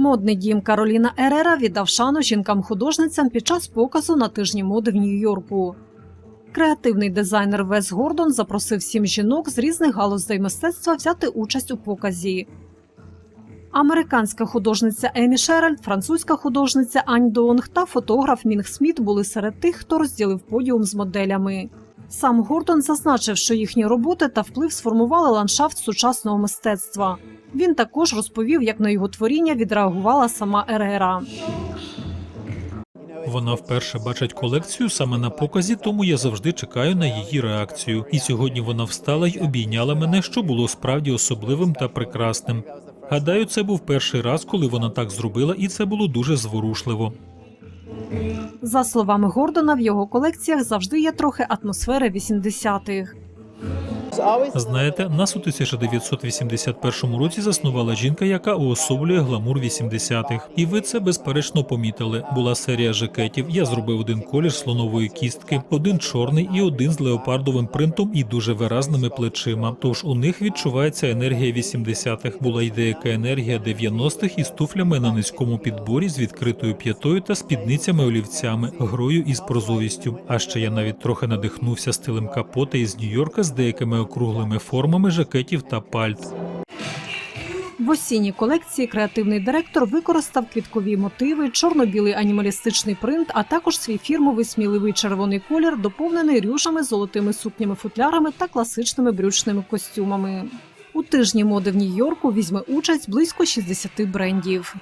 Модний дім Кароліна Ерера віддав шану жінкам-художницям під час показу на тижні моди в Нью-Йорку. Креативний дизайнер Вес Гордон запросив сім жінок з різних галузей мистецтва взяти участь у показі. Американська художниця Емі Шеральд, французька художниця Ань Донг та фотограф Мінг Сміт були серед тих, хто розділив подіум з моделями. Сам Гордон зазначив, що їхні роботи та вплив сформували ландшафт сучасного мистецтва. Він також розповів, як на його творіння відреагувала сама Ерера. Вона вперше бачить колекцію саме на показі, тому я завжди чекаю на її реакцію. І сьогодні вона встала й обійняла мене, що було справді особливим та прекрасним. Гадаю, це був перший раз, коли вона так зробила, і це було дуже зворушливо. За словами Гордона, в його колекціях завжди є трохи атмосфери 80-х. Знаєте, нас у 1981 році заснувала жінка, яка уособлює гламур 80-х. І ви це безперечно помітили. Була серія жакетів. Я зробив один колір слонової кістки, один чорний і один з леопардовим принтом і дуже виразними плечима. Тож у них відчувається енергія 80-х. Була й деяка енергія 90-х із туфлями на низькому підборі з відкритою п'ятою та спідницями олівцями, грою із прозорістю. А ще я навіть трохи надихнувся стилем капота із Нью-Йорка з деякими округлими формами жакетів та пальт. В осінній колекції креативний директор використав квіткові мотиви, чорно-білий анімалістичний принт, а також свій фірмовий сміливий червоний колір, доповнений рюшами, золотими сукнями-футлярами та класичними брючними костюмами. У тижні моди в Нью-Йорку візьме участь близько 60 брендів.